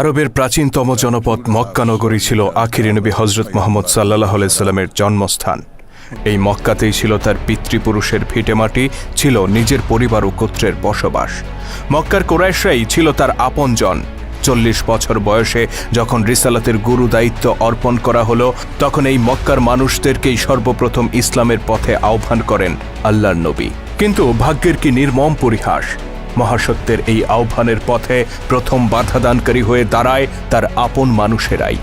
আরবের প্রাচীনতম জনপদ মক্কা নগরী ছিল আখিরি নবী হজরত মোহাম্মদ সাল্লাহ আলাইস্লামের জন্মস্থান। এই মক্কাতেই ছিল তার পিতৃপুরুষের ভিটেমাটি ছিল নিজের পরিবার ও গোত্রের বসবাস। মক্কার কোরাইশরাই ছিল তার আপনজন। চল্লিশ বছর বয়সে যখন রিসালাতের গুরু দায়িত্ব অর্পণ করা হলো, তখন এই মক্কার মানুষদেরকেই সর্বপ্রথম ইসলামের পথে আহ্বান করেন আল্লাহর নবী। কিন্তু ভাগ্যের কি নির্মম পরিহাস? মহাসত্যের এই আহ্বানের পথে প্রথম বাধাদানকারী হয়ে দাঁড়ায় তার আপন মানুষেরাই।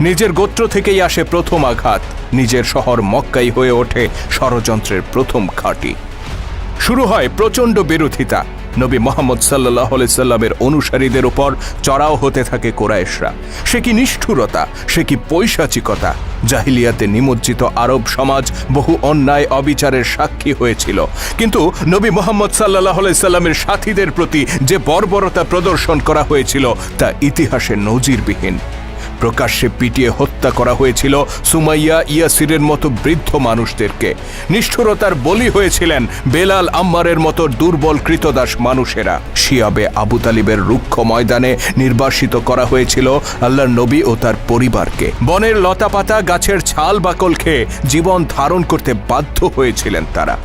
নিজের গোত্র থেকেই আসে প্রথম আঘাত। নিজের শহর মক্কাই হয়ে ওঠে ষড়যন্ত্রের প্রথম ঘাঁটি। শুরু হয় প্রচণ্ড বিরোধিতা। নবী মোহাম্মদ সাল্লাহ সাল্লামের অনুসারীদের ওপর চড়াও হতে থাকে কোরাইশরা। সে কি নিষ্ঠুরতা, সে কি পৈশাচিকতা? জাহিলিয়াতে নিমজ্জিত আরব সমাজ বহু অন্যায় অবিচারের সাক্ষী হয়েছিল। কিন্তু নবী মোহাম্মদ সাল্লাহ সাল্লামের সাথীদের প্রতি যে বর্বরতা প্রদর্শন করা হয়েছিল, তা ইতিহাসে নজিরবিহীন। প্রকাশ্যে পিটিয়ে হত্যা করা হয়েছিল সুমাইয়া ইয়াসিরের মতো বৃদ্ধ মানুষদেরকে। নিষ্ঠুরতার বলি হয়েছিলেন বেলাল আম্মারের মতো দুর্বল কৃতদাস মানুষেরা। শিয়াবে আবু তালিবের রুক্ষ ময়দানে নির্বাসিত করা হয়েছিল আল্লাহর নবী ও তার পরিবারকে। বনের লতাপাতা, গাছের ছাল বাকল খেয়ে জীবন ধারণ করতে বাধ্য হয়েছিলেন তারা।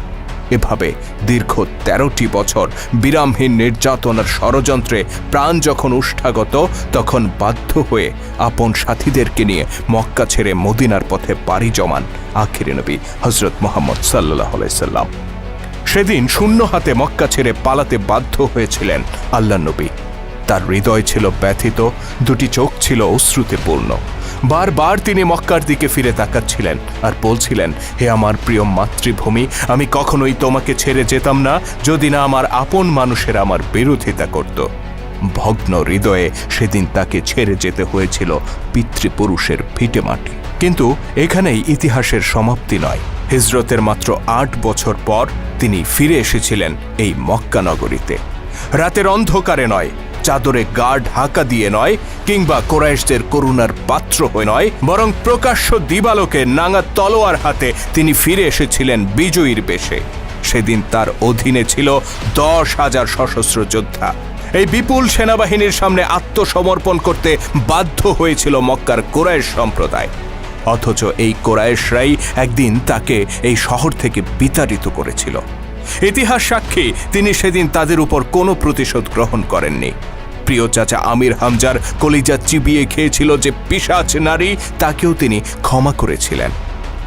এভাবে দীর্ঘ তেরোটি বছর বিরামহীন নির্যাতনার ষড়যন্ত্রে প্রাণ যখন উষ্ঠাগত, তখন বাধ্য হয়ে আপন সাথীদেরকে নিয়ে মক্কা ছেড়ে মদিনার পথে পাড়ি জমান আখিরি নবী হজরত মোহাম্মদ সাল্লাহ আলাইসাল্লাম সেদিন শূন্য হাতে মক্কা ছেড়ে পালাতে বাধ্য হয়েছিলেন আল্লাহ নবী। তার হৃদয় ছিল ব্যথিত, দুটি চোখ ছিল অশ্রুতে পূর্ণ। বারবার তিনি মক্কার দিকে ফিরে তাকাচ্ছিলেন আর বলছিলেন, হে আমার প্রিয় মাতৃভূমি, আমি কখনোই তোমাকে ছেড়ে যেতাম না যদি না আমার আপন মানুষের আমার বিরোধিতা করত। ভগ্ন হৃদয়ে সেদিন তাকে ছেড়ে যেতে হয়েছিল পিতৃপুরুষের ভিটে মাটি। কিন্তু এখানেই ইতিহাসের সমাপ্তি নয়। হিজরতের মাত্র আট বছর পর তিনি ফিরে এসেছিলেন এই মক্কা নগরীতে। রাতের অন্ধকারে নয় চাদরে গা ঢাকা দিয়ে নয়, কিংবা কোরাইশদের করুণার পাত্র হয়ে নয়, বরং প্রকাশ্য দিবালোকে নাঙা তলোয়ার হাতে তিনি ফিরে এসেছিলেন বিজয়ীর বেশে। সেদিন তার অধীনে ছিল দশ হাজার সশস্ত্র যোদ্ধা। এই বিপুল সেনাবাহিনীর সামনে আত্মসমর্পণ করতে বাধ্য হয়েছিল মক্কার কোরাইশ সম্প্রদায়। অথচ এই কোরাইশরাই একদিন তাকে এই শহর থেকে বিতাড়িত করেছিল। ইতিহাস সাক্ষী, তিনি সেদিন তাদের উপর কোনো প্রতিশোধ গ্রহণ করেননি। প্রিয় চাচা আমির হামজার কলিজা চিবিয়ে খেয়েছিল যে পিসাচ নারী, তাকেও তিনি ক্ষমা করেছিলেন।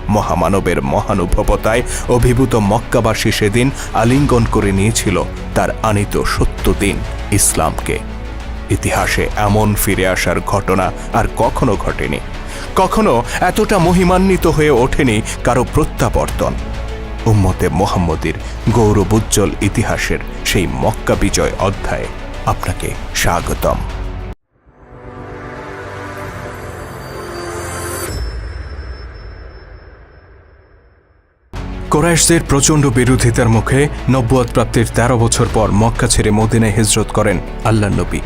মহামানবের মহানুভবতায় অভিভূত মক্কাবাসী সেদিন আলিঙ্গন করে নিয়েছিল তার আনিত সত্য দিন ইসলামকে। ইতিহাসে এমন ফিরে আসার ঘটনা আর কখনো ঘটেনি। কখনো এতটা মহিমান্বিত হয়ে ওঠেনি কারও প্রত্যাবর্তন। উম্মতে মোহাম্মদীর গৌরবোজ্জ্বল ইতিহাসের সেই মক্কা বিজয় অধ্যায়ে আপনাকে স্বাগতম। কোরাইশদের প্রচণ্ড বিরোধিতার মুখে নব্বত প্রাপ্তির তেরো বছর পর মক্কা ছেড়ে মদিনায় হিজরত করেন আল্লাহ নবী।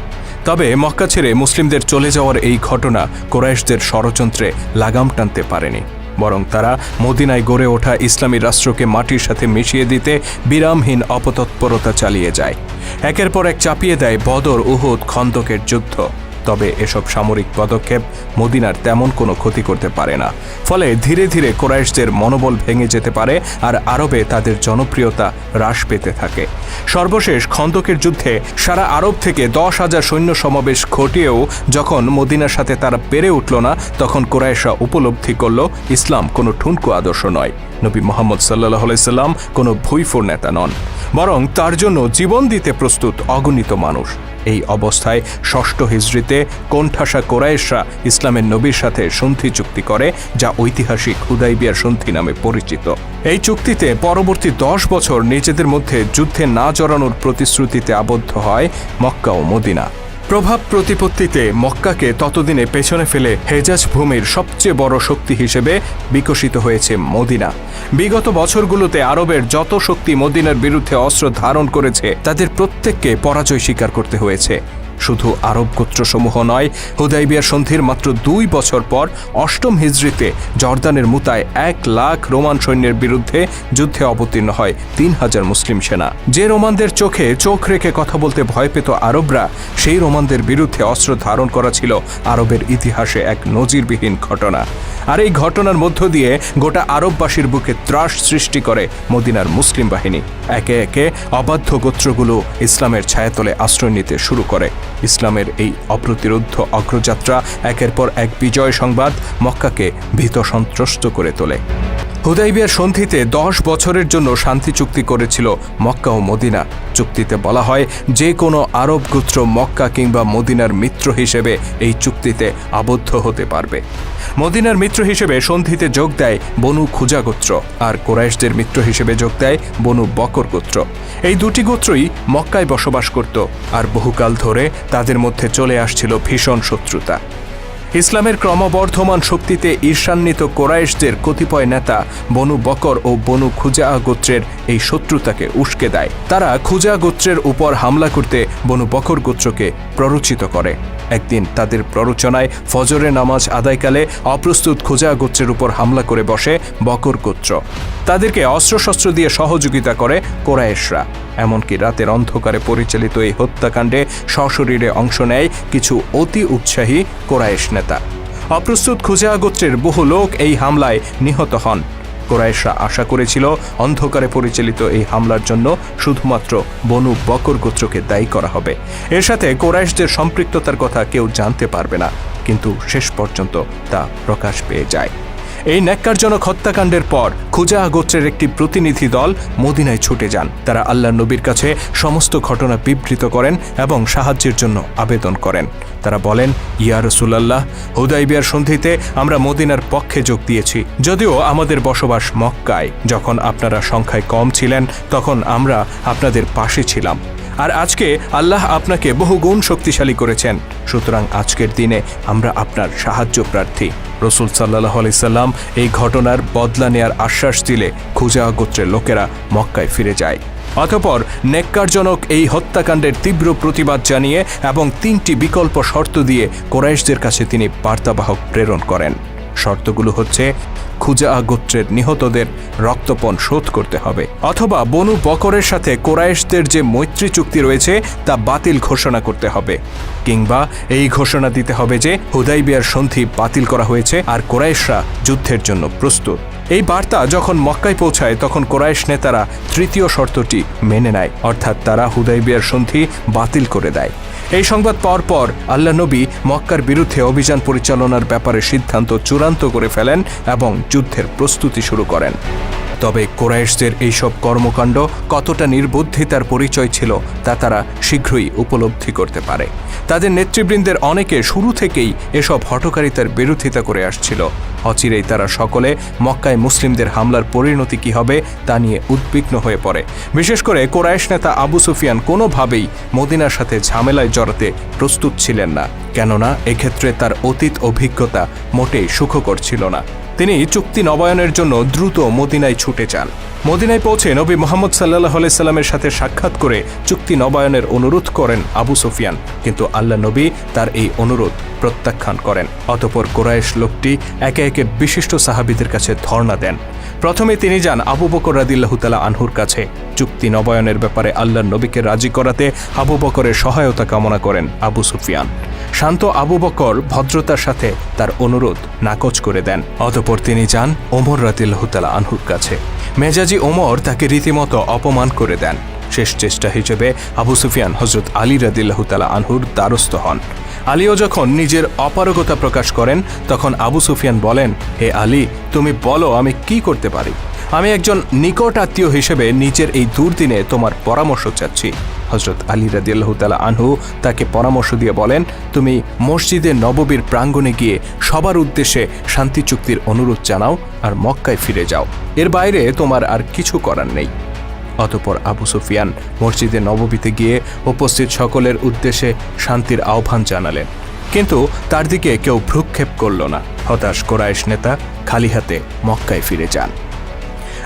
তবে মক্কা ছেড়ে মুসলিমদের চলে যাওয়ার এই ঘটনা কোরাইশদের ষড়যন্ত্রে লাগাম টানতে পারেনি। বরং তারা মদিনায় গড়ে ওঠা ইসলামী রাষ্ট্রকে মাটির সাথে মিশিয়ে দিতে বিরামহীন অপতৎপরতা চালিয়ে যায়। একের পর এক চাপিয়ে দেয় বদর উহুদ খন্দকের যুদ্ধ। তবে এসব সামরিক পদক্ষেপ মদিনার তেমন কোনো ক্ষতি করতে পারে না। ফলে ধীরে ধীরে কোরাইশদের মনোবল ভেঙে যেতে পারে আর আরবে তাদের জনপ্রিয়তা হ্রাস পেতে থাকে। সর্বশেষ খন্দকের যুদ্ধে সারা আরব থেকে দশ হাজার সৈন্য সমাবেশ ঘটিয়েও যখন মদিনার সাথে তারা পেরে উঠল না, তখন কোরাইশরা উপলব্ধি করল, ইসলাম কোনো ঠুনকো আদর্শ নয়। নবী মোহাম্মদ সাল্লাহ সাল্লাম কোনো ভুইফোর নেতা নন, বরং তার জন্য জীবন দিতে প্রস্তুত অগণিত মানুষ। এই অবস্থায় ষষ্ঠ হিজড়িতে কোণঠাসা কোরাইশরা ইসলামের নবীর সাথে সন্ধি চুক্তি করে, যা ঐতিহাসিক হুদাইবিয়ার সন্ধি নামে পরিচিত। এই চুক্তিতে পরবর্তী দশ বছর নিজেদের মধ্যে যুদ্ধে না জড়ানোর প্রতিশ্রুতিতে আবদ্ধ হয় মক্কা ও মদিনা। প্রভাব প্রতিপত্তিতে মক্কাকে ততদিনে পেছনে ফেলে হেজাজ ভূমির সবচেয়ে বড় শক্তি হিসেবে বিকশিত হয়েছে মদিনা। বিগত বছরগুলোতে আরবের যত শক্তি মদিনার বিরুদ্ধে অস্ত্র ধারণ করেছে, তাদের প্রত্যেককে পরাজয় স্বীকার করতে হয়েছে। শুধু আরব গোত্রসমূহ নয়, হুদাইবিয়ার সন্ধির মাত্র দুই বছর পর অষ্টম হিজড়িতে জর্দানের মুতায় এক লাখ রোমান সৈন্যের বিরুদ্ধে যুদ্ধে অবতীর্ণ হয় তিন হাজার মুসলিম সেনা। যে রোমানদের চোখে চোখ রেখে কথা বলতে ভয় পেত আরবরা, সেই রোমানদের বিরুদ্ধে অস্ত্র ধারণ করা ছিল আরবের ইতিহাসে এক নজিরবিহীন ঘটনা। আর এই ঘটনার মধ্য দিয়ে গোটা আরববাসীর বুকে ত্রাস সৃষ্টি করে মদিনার মুসলিম বাহিনী। একে একে অবাধ্য গোত্রগুলো ইসলামের ছায়াতলে আশ্রয় নিতে শুরু করে। ইসলামের এই অপ্রতিরোধ অগ্রযাত্রা একের পর এক বিজয় সংবাদ মক্কাকে ভীত সন্ত্রস্ত করে তোলে। হুদাইবিয়ার সন্ধিতে দশ বছরের জন্য শান্তি চুক্তি করেছিল মক্কা ও মদিনা। চুক্তিতে বলা হয়, যে কোনো আরব গোত্র মক্কা কিংবা মদিনার মিত্র হিসেবে এই চুক্তিতে আবদ্ধ হতে পারবে। মদিনার মিত্র হিসেবে সন্ধিতে যোগ দেয় বনু খুজা গোত্র, আর কোরাইশদের মিত্র হিসেবে যোগ দেয় বনু বকর গোত্র। এই দুটি গোত্রই মক্কায় বসবাস করত, আর বহুকাল ধরে তাদের মধ্যে চলে আসছিল ভীষণ শত্রুতা। ইসলামের ক্রমবর্ধমান শক্তিতে ঈর্ষান্বিত কোরাইশদের কতিপয় নেতা বনু বকর ও বনু খুজা গোত্রের এই শত্রুতাকে উস্কে দেয়। তারা খুজা গোত্রের উপর হামলা করতে বনু বকর গোত্রকে প্ররোচিত করে। একদিন তাদের প্ররোচনায় ফজরে নামাজ আদায়কালে অপ্রস্তুত খুজা গোত্রের উপর হামলা করে বসে বকর গোত্র। তাদেরকে অস্ত্রশস্ত্র দিয়ে সহযোগিতা করে কোরাইশরা। এমনকি রাতের অন্ধকারে পরিচালিত এই হত্যাকাণ্ডে সশরীরে অংশ নেয় কিছু অতি উৎসাহী কোরাইশ নেতা। অপ্রস্তুত খুজা গোত্রের বহু লোক এই হামলায় নিহত হন। কোরাইশরা আশা করেছিল অন্ধকারে পরিচালিত এই হামলার জন্য শুধুমাত্র বনু বকর গোত্রকে দায়ী করা হবে। এর সাথে কোরাইশদের সম্পৃক্ততার কথা কেউ জানতে পারবে না, কিন্তু শেষ পর্যন্ত তা প্রকাশ পেয়ে যায়। এই ন্যাক্কারজনক হত্যাকাণ্ডের পর খুজা গোত্রের একটি প্রতিনিধি দল মদিনায় ছুটে যান। তারা আল্লাহ নবীর কাছে সমস্ত ঘটনা বিবৃত করেন এবং সাহায্যের জন্য আবেদন করেন। তারা বলেন, ইয়া রসুলাল্লাহ, হুদাইবিয়ার সন্ধিতে আমরা মদিনার পক্ষে যোগ দিয়েছি। যদিও আমাদের বসবাস মক্কায়, যখন আপনারা সংখ্যায় কম ছিলেন, তখন আমরা আপনাদের পাশে ছিলাম। আর আজকে আল্লাহ আপনাকে বহুগুণ শক্তিশালী করেছেন। সুতরাং আজকের দিনে আমরা আপনার সাহায্য প্রার্থী। রসুল সাল্লাহ আলাইসাল্লাম এই ঘটনার বদলা নেয়ার আশ্বাস দিলে খুজা গোত্রের লোকেরা মক্কায় ফিরে যায়। অতপর নেককারজনক এই হত্যাকাণ্ডের তীব্র প্রতিবাদ জানিয়ে এবং তিনটি বিকল্প শর্ত দিয়ে কোরাইশদের কাছে তিনি বার্তাবাহক প্রেরণ করেন। শর্তগুলো হচ্ছে, খুজা গোত্রের নিহতদের রক্তপণ শোধ করতে হবে। অথবা বনু বকরের সাথে কোরাইশদের যে মৈত্রী চুক্তি রয়েছে, তা বাতিল ঘোষণা করতে হবে। কিংবা এই ঘোষণা দিতে হবে যে, হুদাইবিয়ার সন্ধি বাতিল করা হয়েছে আর কোরাইশরা যুদ্ধের জন্য প্রস্তুত। এই বার্তা যখন মক্কায় পৌঁছায়, তখন কোরাইশ নেতারা তৃতীয় শর্তটি মেনে নেয়। অর্থাৎ তারা হুদাইবিয়ার সন্ধি বাতিল করে দেয়। এই সংবাদ পাওয়ার পর আল্লাহ নবী মক্কার বিরুদ্ধে অভিযান পরিচালনার ব্যাপারে সিদ্ধান্ত চূড়ান্ত করে ফেলেন এবং যুদ্ধের প্রস্তুতি শুরু করেন। তবে কোরাইশদের এইসব কর্মকাণ্ড কতটা নির্বুদ্ধিতার পরিচয় ছিল তা তারা শীঘ্রই উপলব্ধি করতে পারে। তাদের নেতৃবৃন্দের অনেকে শুরু থেকেই এসব হটকারিতার বিরোধিতা করে আসছিল। অচিরেই তারা সকলে মক্কায় মুসলিমদের হামলার পরিণতি কি হবে তা নিয়ে উদ্বিগ্ন হয়ে পড়ে। বিশেষ করে কোরাইশ নেতা আবু সুফিয়ান কোনোভাবেই মদিনার সাথে ঝামেলায় জড়াতে প্রস্তুত ছিলেন না, কেননা এক্ষেত্রে তার অতীত অভিজ্ঞতা মোটেই সুখকর ছিল না। তিনি চুক্তি নবায়নের জন্য দ্রুত মদিনায় ছুটে যান। মদিনায় পৌঁছে নবী মোহাম্মদ সাল্লাহ সাল্লামের সাথে সাক্ষাৎ করে চুক্তি নবায়নের অনুরোধ করেন আবু সুফিয়ান। কিন্তু আল্লাহ নবী তার এই অনুরোধ প্রত্যাখ্যান করেন। অতপর কোরাইশ লোকটি একে একে বিশিষ্ট সাহাবিদের কাছে ধর্ণা দেন। প্রথমে তিনি যান আবু বকর রাদিল্লাহুতালা আনহুর কাছে। চুক্তি নবায়নের ব্যাপারে আল্লাহ নবীকে রাজি করাতে আবু বকরের সহায়তা কামনা করেন আবু সুফিয়ান। শান্ত আবু বকর ভদ্রতার সাথে তার অনুরোধ নাকচ করে দেন। অতপর তিনি যান ওমর রাদিল্লাহুতালা আনহুর কাছে। মেজাজি ওমর তাকে রীতিমতো অপমান করে দেন। শেষ চেষ্টা হিসেবে আবু সুফিয়ান হজরত আলী রাদিল্লাহুতালা আনহুর দ্বারস্থ হন। আলীও যখন নিজের অপারগতা প্রকাশ করেন, তখন আবু সুফিয়ান বলেন, হে আলী, তুমি বলো আমি কি করতে পারি? আমি একজন নিকট আত্মীয় হিসেবে নিজের এই দুর্দিনে তোমার পরামর্শ চাচ্ছি। হজরত আলী রাদিয়াল্লাহু তালা আনহু তাকে পরামর্শ দিয়ে বলেন, তুমি মসজিদে নববীর প্রাঙ্গণে গিয়ে সবার উদ্দেশ্যে শান্তি চুক্তির অনুরোধ জানাও আর মক্কায় ফিরে যাও। এর বাইরে তোমার আর কিছু করার নেই। অতপর আবু সুফিয়ান মসজিদে নববীতে গিয়ে উপস্থিত সকলের উদ্দেশ্যে শান্তির আহ্বান জানালেন। কিন্তু তার দিকে কেউ ভ্রুক্ষেপ করল না। হতাশ কোরাইশ নেতা খালি হাতে মক্কায় ফিরে যান।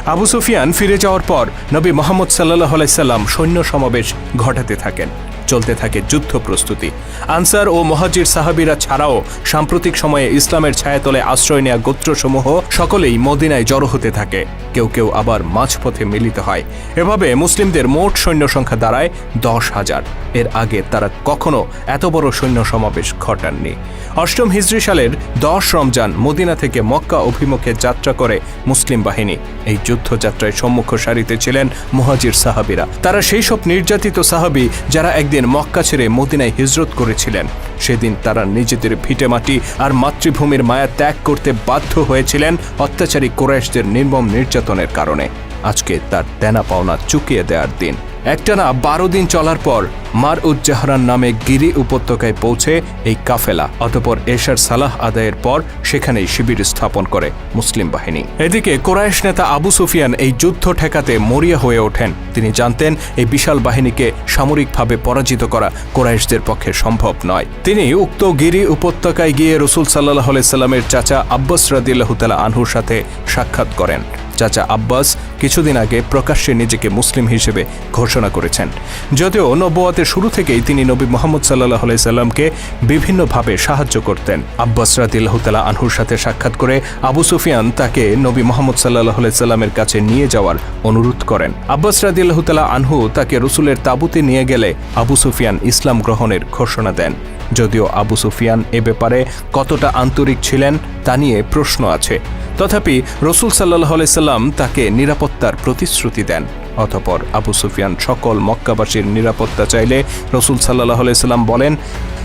আবু সুফিয়ান ফিরে যাওয়ার পর নবী মোহাম্মদ সাল্লাহ আলাইসাল্লাম সৈন্য সমাবেশ ঘটাতে থাকেন। চলতে থাকে যুদ্ধ প্রস্তুতি। আনসার ও মহাজির সাহাবিরা ছাড়াও সাম্প্রতিক সময়ে ইসলামের ছায়াতলে আশ্রয় নেওয়া গোত্রসমূহ সকলেই মদিনায় জড়ো হতে থাকে। কেউ কেউ আবার মাঝপথে মিলিত হয়। এভাবে মুসলিমদের মোট সৈন্য সংখ্যা দাঁড়ায় দশ হাজার। এর আগে তারা কখনো এত বড় সৈন্য সমাবেশ ঘটাননি। অষ্টম হিজরি সালের দশ রমজান মদিনা থেকে মক্কা অভিমুখে যাত্রা করে মুসলিম বাহিনী। এই যুদ্ধযাত্রায় সম্মুখ সারিতে ছিলেন মহাজির সাহাবিরা। তারা সেই সব নির্যাতিত সাহাবি যারা একদিন মক্কা ছেড়ে মদিনায় হিজরত করেছিলেন। সেদিন তারা নিজেদের ভিটেমাটি আর মাতৃভূমির মায়া ত্যাগ করতে বাধ্য হয়েছিলেন অত্যাচারী কোরাইশদের নির্মম নির্যাতনের কারণে। আজকে তার দেনা পাওনা চুকিয়ে দেওয়ার দিন। একটানা বারো দিন চলার পর মার উজ্জাহরান নামে গিরি উপত্যকায় পৌঁছে এই কাফেলা, অতপর এশার সালাহ আদায়ের পর সেখানেই শিবির স্থাপন করে মুসলিম বাহিনী। এদিকে কোরাইশ নেতা আবু সুফিয়ান এই যুদ্ধ ঠেকাতে মরিয়া হয়ে ওঠেন। তিনি জানতেন এই বিশাল বাহিনীকে সামরিকভাবে পরাজিত করা কোরাইশদের পক্ষে সম্ভব নয়। তিনি উক্ত গিরি উপত্যকায় গিয়ে রসুল সাল্লাহ সাল্লামের চাচা আব্বাস রাদিল্লাহ তালা আনহুর সাথে সাক্ষাৎ করেন। চাচা আব্বাস কিছুদিন আগে প্রকাশ্যে নিজেকে মুসলিম হিসেবে ঘোষণা করেছেন। যদিও নব্বতের শুরু থেকেই তিনি নবী মোহাম্মদ সাল্লাহ সাল্লামকে বিভিন্নভাবে সাহায্য করতেন। আব্বাস রাদিল্লাহতালা আনহুর সাথে সাক্ষাৎ করে আবু সুফিয়ান তাকে নবী মোহাম্মদ সাল্লাহ সাল্লামের কাছে নিয়ে যাওয়ার অনুরোধ করেন। আব্বাস রাদিল্লাহতালা আনহু তাকে রসুলের তাবুতে নিয়ে গেলে আবু সুফিয়ান ইসলাম গ্রহণের ঘোষণা দেন। যদিও আবু সুফিয়ান এ ব্যাপারে কতটা আন্তরিক ছিলেন তা নিয়ে প্রশ্ন আছে। তথাপি রসুল সাল্লাহ সাল্লাম তাকে নিরাপত্তার প্রতিশ্রুতি দেন। অতপর আবু সুফিয়ান সকল মক্কাবাসীর নিরাপত্তা চাইলে রসুল সাল্লাহ সাল্লাম বলেন,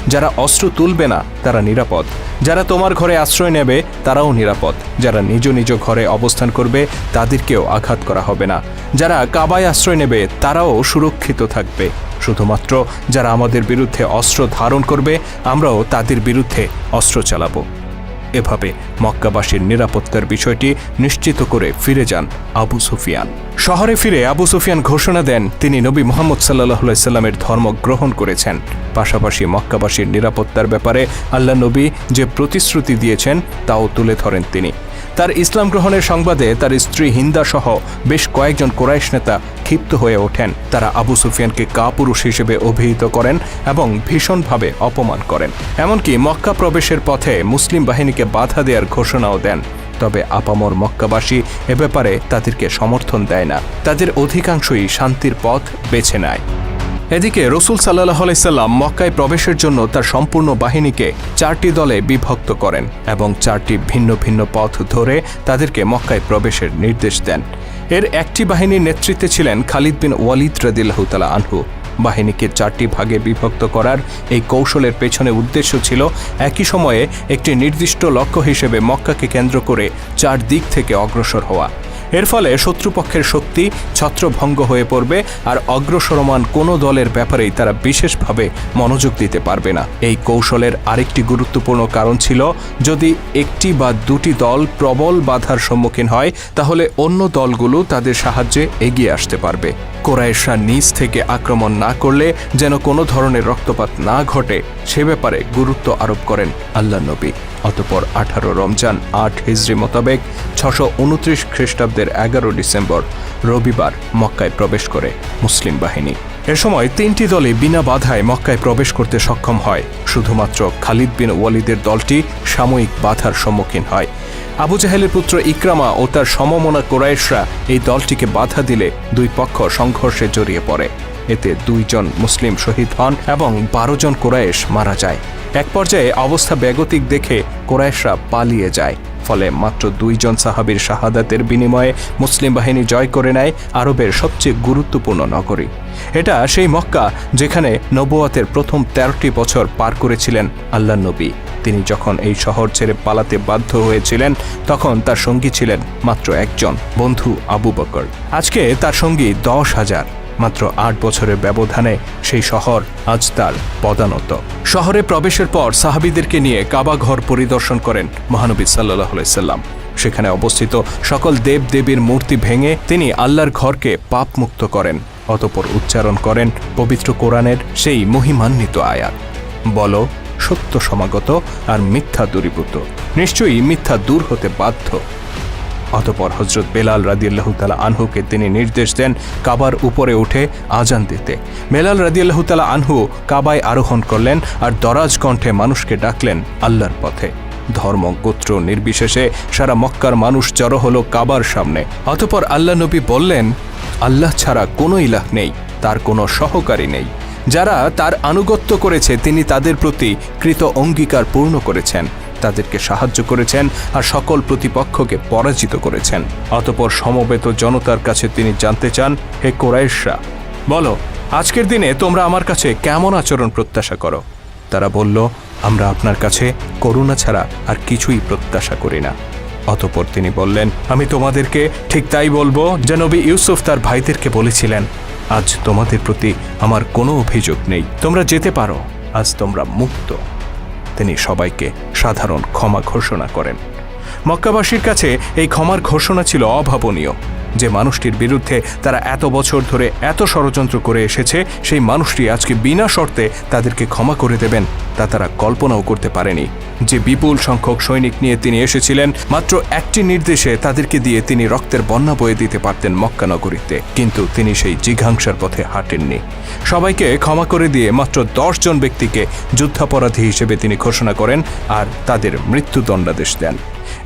যারা অস্ত্র তুলবে না, তারা নিরাপদ। যারা তোমার ঘরে আশ্রয় নেবে, তারাও নিরাপদ। যারা নিজ নিজ ঘরে অবস্থান করবে, তাদেরকেও আঘাত করা হবে না। যারা কাবায় আশ্রয় নেবে, তারাও সুরক্ষিত থাকবে। শুধুমাত্র যারা আমাদের বিরুদ্ধে অস্ত্র ধারণ করবে, আমরাও তাদের বিরুদ্ধে অস্ত্র চালাবো। এভাবে মক্কাবাসীর নিরাপত্তার বিষয়টি নিশ্চিত করে ফিরে যান আবু সুফিয়ান। শহরে ফিরে আবু সুফিয়ান ঘোষণা দেন, তিনি নবী মোহাম্মদ সাল্লাহ সাল্লামের ধর্ম গ্রহণ করেছেন। পাশাপাশি মক্কাবাসীর নিরাপত্তার ব্যাপারে আল্লাহ নবী যে প্রতিশ্রুতি দিয়েছেন, তাও তুলে ধরেন তিনি। তার ইসলাম গ্রহণের সংবাদে তার স্ত্রী হিন্দা সহ বেশ কয়েকজন কোরাইশ নেতা ক্ষিপ্ত হয়ে ওঠেন। তারা আবু সুফিয়ানকে কাপুরুষ হিসেবে অভিহিত করেন এবং ভীষণভাবে অপমান করেন। এমনকি মক্কা প্রবেশের পথে মুসলিম বাহিনীকে বাধা দেওয়ার ঘোষণাও দেন। তবে আপামর মক্কাবাসী এ ব্যাপারে তাদেরকে সমর্থন দেয় না। তাদের অধিকাংশই শান্তির পথ বেছে নেয়। এদিকে রসুল সাল্লাহ আলাইসাল্লাম মক্কায় প্রবেশের জন্য তার সম্পূর্ণ বাহিনীকে চারটি দলে বিভক্ত করেন এবং চারটি ভিন্ন ভিন্ন পথ ধরে তাদেরকে মক্কায় প্রবেশের নির্দেশ দেন। এর একটি বাহিনীর নেতৃত্বে ছিলেন খালিদ বিন ওয়ালিদ রদিল্লাহতালা আনহু। বাহিনীকে চারটি ভাগে বিভক্ত করার এই কৌশলের পেছনে উদ্দেশ্য ছিল একই সময়ে একটি নির্দিষ্ট লক্ষ্য হিসেবে মক্কাকে কেন্দ্র করে চার দিক থেকে অগ্রসর হওয়া। এর ফলে শত্রুপক্ষের শক্তি ছত্রভঙ্গ হয়ে পড়বে আর অগ্রসরমান কোনো দলের ব্যাপারেই তারা বিশেষভাবে মনোযোগ দিতে পারবে না। এই কৌশলের আরেকটি গুরুত্বপূর্ণ কারণ ছিল, যদি একটি বা দুটি দল প্রবল বাধার সম্মুখীন হয়, তাহলে অন্য দলগুলো তাদের সাহায্যে এগিয়ে আসতে পারবে। কোরাইশরা নিজ থেকে আক্রমণ না করলে যেন কোনো ধরনের রক্তপাত না ঘটে, সে ব্যাপারে গুরুত্ব আরোপ করেন আল্লাহ নবী। অতপর আঠারো রমজান আট হিজড়ি মোতাবেক ছশো উনত্রিশ খ্রিস্টাব্দের এগারো ডিসেম্বর রবিবার মক্কায় প্রবেশ করে মুসলিম বাহিনী। এ সময় তিনটি দলে বিনা বাধায় মক্কায় প্রবেশ করতে সক্ষম হয়। শুধুমাত্র খালিদ বিন ওয়ালিদের দলটি সাময়িক বাধার সম্মুখীন হয়। আবু জাহেলের পুত্র ইকরামা ও তার সমমনা কোরাইশরা এই দলটিকে বাধা দিলে দুই পক্ষ সংঘর্ষে জড়িয়ে পড়ে। এতে দুইজন মুসলিম শহীদ হন এবং বারো জন কোরাইশ মারা যায়। এক পর্যায়ে অবস্থা বেগতিক দেখে কোরাইশরা পালিয়ে যায়, ফলে মাত্র দুইজন সাহাবীর শাহাদাতের বিনিময়ে মুসলিম বাহিনী জয় করে নেয় আরবের সবচেয়ে গুরুত্বপূর্ণ নগরী। এটা সেই মক্কা যেখানে নবুয়াতের প্রথম তেরোটি বছর পার করেছিলেন আল্লাহ নবী। তিনি যখন এই শহর ছেড়ে পালাতে বাধ্য হয়েছিলেন, তখন তার সঙ্গী ছিলেন মাত্র একজন বন্ধু আবু বকর। আজকে তার সঙ্গী দশ হাজার। মাত্র আট বছরের ব্যবধানে সেই শহর আজ তার পদানত। শহরে প্রবেশের পর সাহাবিদেরকে নিয়ে কাবা ঘর পরিদর্শন করেন মহানবী সাল্লাহ সাল্লাম। সেখানে অবস্থিত সকল দেব দেবীর মূর্তি ভেঙে তিনি আল্লাহর ঘরকে পাপ মুক্ত করেন, অতপর উচ্চারণ করেন পবিত্র কোরআনের সেই মহিমান্বিত আয়াত। বলো, সত্য সমাগত আর মিথ্যা দূরীভূত। নিশ্চয়ই মিথ্যা দূর হতে বাধ্য। অতপর হজরত বেলাল রাদিয়াল্লাহু তালা আনহুকে তিনি নির্দেশ দেন কাবার উপরে উঠে আজান দিতে। বেলাল রাদিয়াল্লাহু তালা আনহু কাবায় আরোহণ করলেন আর দরাজ কণ্ঠে মানুষকে ডাকলেন আল্লাহর পথে। ধর্ম, গোত্র, নির্বিশেষে সারা মক্কার মানুষ জড়ো হলো কাবার সামনে। অতপর আল্লাহ নবী বললেন, আল্লাহ ছাড়া কোনো ইলাহ নেই, তার কোনো সহকারী নেই। যারা তার আনুগত্য করেছে, তিনি তাদের প্রতি কৃত অঙ্গীকার পূর্ণ করেছেন। তাদেরকে সাহায্য করেছেন আর সকল প্রতিপক্ষকে পরাজিত করেছেন। অতপর সমবেত জনতার কাছে তিনি জানতে চান, হে কোরাইশরা, বলো, আজকের দিনে তোমরা আমার কাছে কেমন আচরণ প্রত্যাশা করো? তারা বলল, আমরা আপনার কাছে করুণা ছাড়া আর কিছুই প্রত্যাশা করি না। অতপর তিনি বললেন, আমি তোমাদেরকে ঠিক তাই বলব যে নবী ইউসুফ তার ভাইদেরকে বলেছিলেন, আজ তোমাদের প্রতি আমার কোনো অভিযোগ নেই, তোমরা যেতে পারো, আজ তোমরা মুক্ত। তিনি সবাইকে সাধারণ ক্ষমা ঘোষণা করেন। মক্কাবাসীর কাছে এই ক্ষমার ঘোষণা ছিল অভাবনীয়। যে মানুষটির বিরুদ্ধে তারা এত বছর ধরে এত ষড়যন্ত্র করে এসেছে, সেই মানুষটি আজকে বিনা শর্তে তাদেরকে ক্ষমা করে দেবেন, তা তারা কল্পনাও করতে পারেনি। যে বিপুল সংখ্যক সৈনিক নিয়ে তিনি এসেছিলেন, মাত্র একটি নির্দেশে তাদেরকে দিয়ে তিনি রক্তের বন্যা বয়ে দিতে পারতেন মক্কা নগরীতে, কিন্তু তিনি সেই জিঘাংসার পথে হাঁটেননি। সবাইকে ক্ষমা করে দিয়ে মাত্র দশ জন ব্যক্তিকে যুদ্ধাপরাধী হিসেবে তিনি ঘোষণা করেন আর তাদের মৃত্যুদণ্ডাদেশ দেন।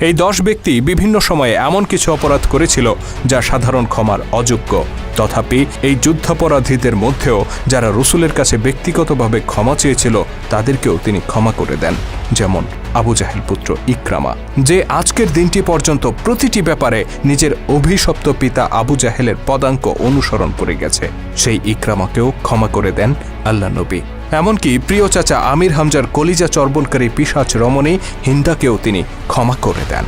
এই দশ ব্যক্তি বিভিন্ন সময়ে এমন কিছু অপরাধ করেছিল যা সাধারণ ক্ষমার অযোগ্য। তথাপি এই যুদ্ধাপরাধীদের মধ্যেও যারা রসুলের কাছে ব্যক্তিগতভাবে ক্ষমা চেয়েছিল, তাদেরকেও তিনি ক্ষমা করে দেন। যেমন আবু জাহেল পুত্র ইকরামা, যে আজকের দিনটি পর্যন্ত প্রতিটি ব্যাপারে নিজের অভিশপ্ত পিতা আবু জাহেলের পদাঙ্ক অনুসরণ করে গেছে। সেই ইকরামাকেও ক্ষমা করে দেন আল্লাহ নবী। এমনকি প্রিয় চাচা আমির হামজার কলিজা চর্বণকারী পিসাচ রমণী হিন্দাকেও তিনি ক্ষমা করে দেন।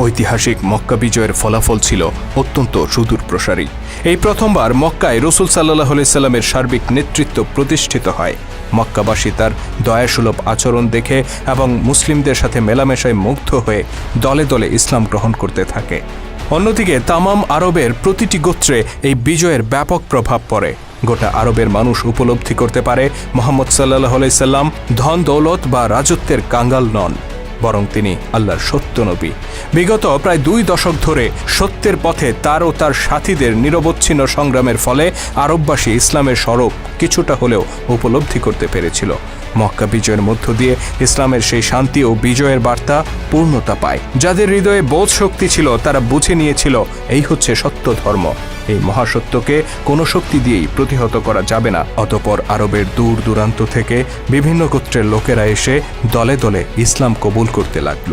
ঐতিহাসিক মক্কা বিজয়ের ফলাফল ছিল অত্যন্ত সুদূর প্রসারী। এই প্রথমবার মক্কায় রসুল সাল্লাহ সাল্লামের সার্বিক নেতৃত্ব প্রতিষ্ঠিত হয়। মক্কাবাসী তার দয়াসুলভ আচরণ দেখে এবং মুসলিমদের সাথে মেলামেশায় মুগ্ধ হয়ে দলে দলে ইসলাম গ্রহণ করতে থাকে। অন্যদিকে তামাম আরবের প্রতিটি গোত্রে এই বিজয়ের ব্যাপক প্রভাব পড়ে। গোটা আরবের মানুষ উপলব্ধি করতে পারে মোহাম্মদ সাল্লাহ সাল্লাম ধন, দৌলত বা রাজত্বের কাঙ্গাল নন, বরং তিনি আল্লাহর সত্য নবী। বিগত প্রায় দুই দশক ধরে সত্যের পথে তার ও তার সাথীদের নিরবচ্ছিন্ন সংগ্রামের ফলে আরববাসী ইসলামের স্বরূপ কিছুটা হলেও উপলব্ধি করতে পেরেছিল। মক্কা বিজয়ের মধ্য দিয়ে ইসলামের সেই শান্তি ও বিজয়ের বার্তা পূর্ণতা পায়। যাদের হৃদয়ে বোধ শক্তি ছিল, তারা বুঝে নিয়েছিল, এই হচ্ছে সত্য ধর্ম। এই মহাসত্যকে কোনো শক্তি দিয়েই প্রতিহত করা যাবে না। অতপর আরবের দূর দূরান্ত থেকে বিভিন্ন গোত্রের লোকেরা এসে দলে দলে ইসলাম কবুল করতে লাগল।